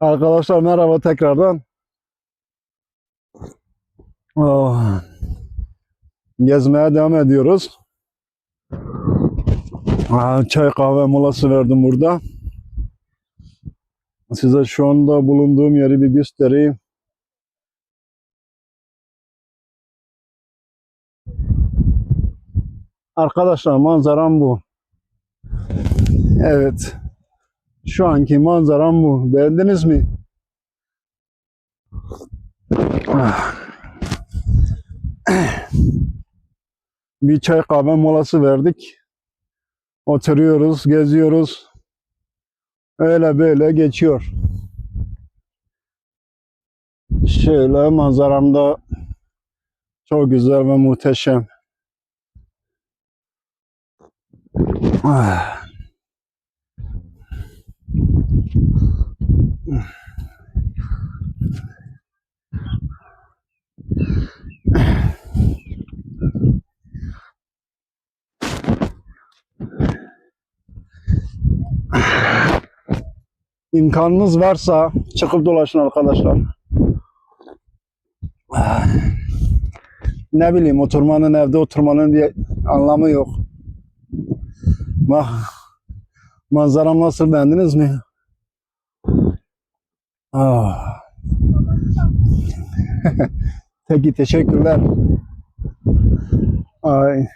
Arkadaşlar merhaba tekrardan. Oh. Gezmeye devam ediyoruz. Çay kahve molası verdim burada. Size şu anda bulunduğum yeri bir göstereyim. Arkadaşlar manzaram bu. Evet. Şu anki manzaram bu. Beğendiniz mi? Ah. Bir çay kahve molası verdik. Oturuyoruz, geziyoruz. Öyle böyle geçiyor. Şöyle manzaram da çok güzel ve muhteşem. Ah. İmkanınız varsa çıkıp dolaşın arkadaşlar. Ne bileyim oturmanın evde oturmanın bir anlamı yok. Bak manzaram nasıl beğendiniz mi? Ah. Peki teşekkürler. Ay.